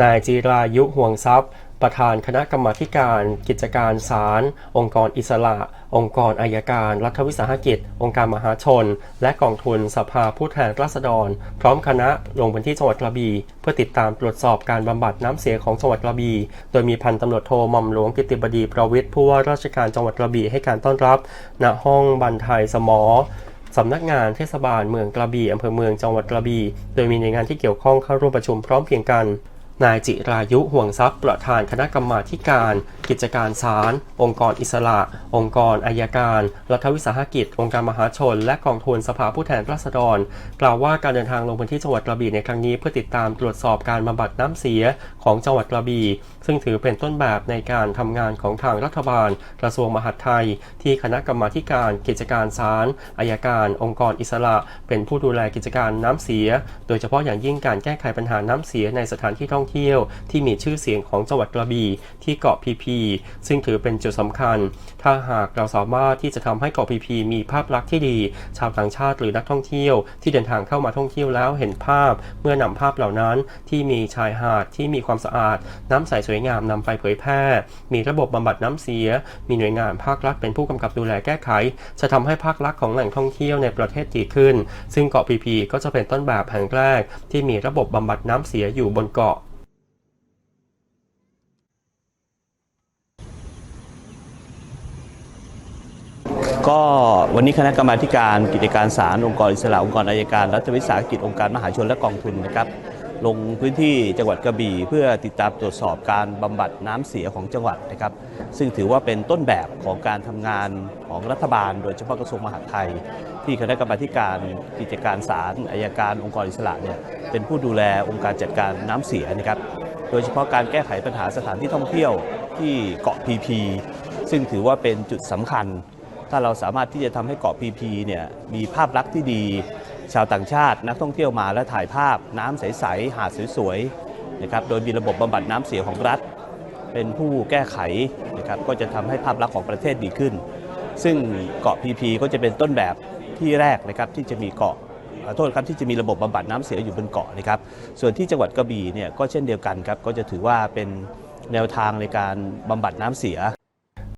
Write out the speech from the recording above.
นายจีรายุห่วงทรัพย์ ประธานคณะกรรมาการ กิจการศาล องค์กรอิสระ องค์กรอายการ รัฐวิสาหกิจ องค์การมหาชน และกองทุนสภาผู้แทนราษฎร พร้อมคณะลงพื้นที่จังหวัดกระบี่เพื่อติดตามตรวจสอบการบำบัดน้ำเสียของจังหวัดกระบี่โดยมีพันตำรวจโทหม่อมหลวงกิติบดีประวิทย์ผู้ว่าราชการจังหวัดกระบี่ให้การต้อนรับ ณห้องบันไทยสมอสำนักงานเทศบาลเมืองกระบี่อำเภอเมืองจังหวัดกระบี่ โดยมีหน่วยงานที่เกี่ยวข้องเข้าร่วมประชุมพร้อมเพียงกัน นายจิรายุห่วงทรัพย์ประธานคณะกรรมาธิการ กิจการศาลองค์กรอิสระ องค์กรอายการ รัฐวิสาหกิจ องค์การมหาชน และกองทุนสภาผู้แทนราษฎร กล่าวว่าการเดินทางลงพื้นที่จังหวัดกระบี่ในครั้งนี้เพื่อติดตามตรวจสอบการบำบัดน้ำเสียของจังหวัดกระบี่ ซึ่งถือเป็นต้นแบบในการทำงานของทางรัฐบาล กระทรวงมหาดไทย ที่คณะกรรมาธิการ กิจการศาลอายการ องค์กรอิสระ เป็นผู้ดูแลกิจการน้ำเสีย โดยเฉพาะอย่างยิ่งการแก้ไขปัญหาน้ำเสียในสถานที่ท่องเที่ยวที่มีชื่อเสียงของจังหวัดกระบี่ที่เกาะพีพี ซึ่งถือเป็นจุดสำคัญ ถ้าหากเราสามารถที่จะทำให้เกาะพีพีมีภาพลักษณ์ที่ดี ชาวต่างชาติหรือนักท่องเที่ยว ที่เดินทางเข้ามาท่องเที่ยวแล้วเห็นภาพ เมื่อนำภาพเหล่านั้นที่มีชายหาดที่มีความสะอาด น้ำใสสวยงามนำไปเผยแพร่ มีระบบบำบัดน้ำเสีย มีหน่วยงานภาครัฐเป็นผู้กำกับดูแลแก้ไข จะทำให้ภาคลักษณ์ของแหล่งท่องเที่ยวในประเทศดีขึ้น ซึ่งเกาะพีพีก็จะเป็นต้นแบบแห่งแรก ที่มีระบบบำบัดน้ำเสียอยู่บนเกาะ ก็วันนี้คณะกรรมาการกิจการศาลองค์กรอิสระองค์กรอายการรัฐวิสาหกิจองค์การมหาชนและกองทุนนะครับลงพื้นที่จังหวัดกระบี่เพื่อติดตามตรวจสอบการบำบัดน้ำเสียของจังหวัดนะครับ ซึ่งถือว่าเป็นต้นแบบของการทำงานของรัฐบาล โดยเฉพาะกระทรวงมหาดไทย ที่คณะกรรมาการกิจการศาลอายการองค์กรอิสระเนี่ยเป็นผู้ดูแลองค์การจัดการน้ำเสียนะครับโดยเฉพาะการแก้ไขปัญหาสถานที่ท่องเที่ยวที่เกาะพีพีซึ่งถือว่าเป็นจุดสำคัญ ถ้าเราสามารถที่จะทำให้เกาะพีพีเนี่ยมีภาพลักษณ์ที่ดี ชาวต่างชาตินักท่องเที่ยวมาและถ่ายภาพน้ำใสๆหาดสวยๆนะครับโดยมีระบบบำบัดน้ำเสียของรัฐ เป็นผู้แก้ไขนะครับก็จะทำให้ภาพลักษณ์ของประเทศดีขึ้น ซึ่งเกาะพีพีก็จะเป็นต้นแบบที่แรกนะครับที่จะมีเกาะขอโทษครับที่จะมีระบบบำบัดน้ำเสียอยู่บนเกาะนะครับ ส่วนที่จังหวัดกระบี่เนี่ยก็เช่นเดียวกันครับก็จะถือว่าเป็นแนวทางในการบำบัดน้ำเสีย